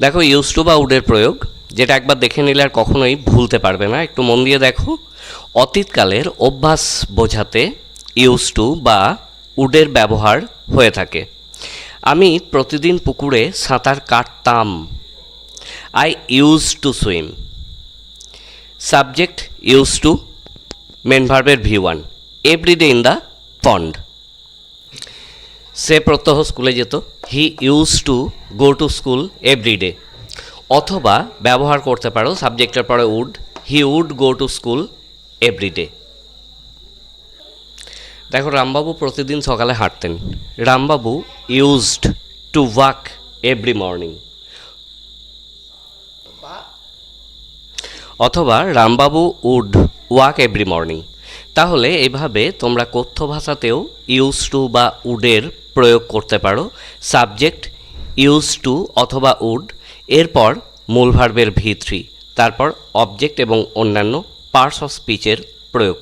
দেখো use to বা উডের প্রয়োগ, যেটা একবার দেখে নিলে আর কখনোই ভুলতে পারবে না। একটু মন দিয়ে দেখো, অতীতকালের অভ্যাস বোঝাতে ইউজ টু বা উডের ব্যবহার হয়ে থাকে। আমি প্রতিদিন পুকুরে সাঁতার কাটতাম। I use to swim subject use to main ভার্বের V one everyday in the pond সে প্রত্যহ স্কুলে যেত। He use to go to school everyday অথবা ব্যবহার করতে পারো সাবজেক্টের পরে would he would go to school everyday দেখো, রামবাবু প্রতিদিন সকালে হাঁটতেন। Rambabu used to walk every morning অথবা Rambabu would walk every morning তাহলে এভাবে তোমরা কথ্য ভাষাতেও ইউজ টু বা উডের প্রয়োগ করতে পারো। সাবজেক্ট ইউজ টু অথবা উড, এরপর মূল ভার্বের ভি থ্রি, তারপর অবজেক্ট এবং অন্যান্য পার্টস অফ স্পিচের প্রয়োগ।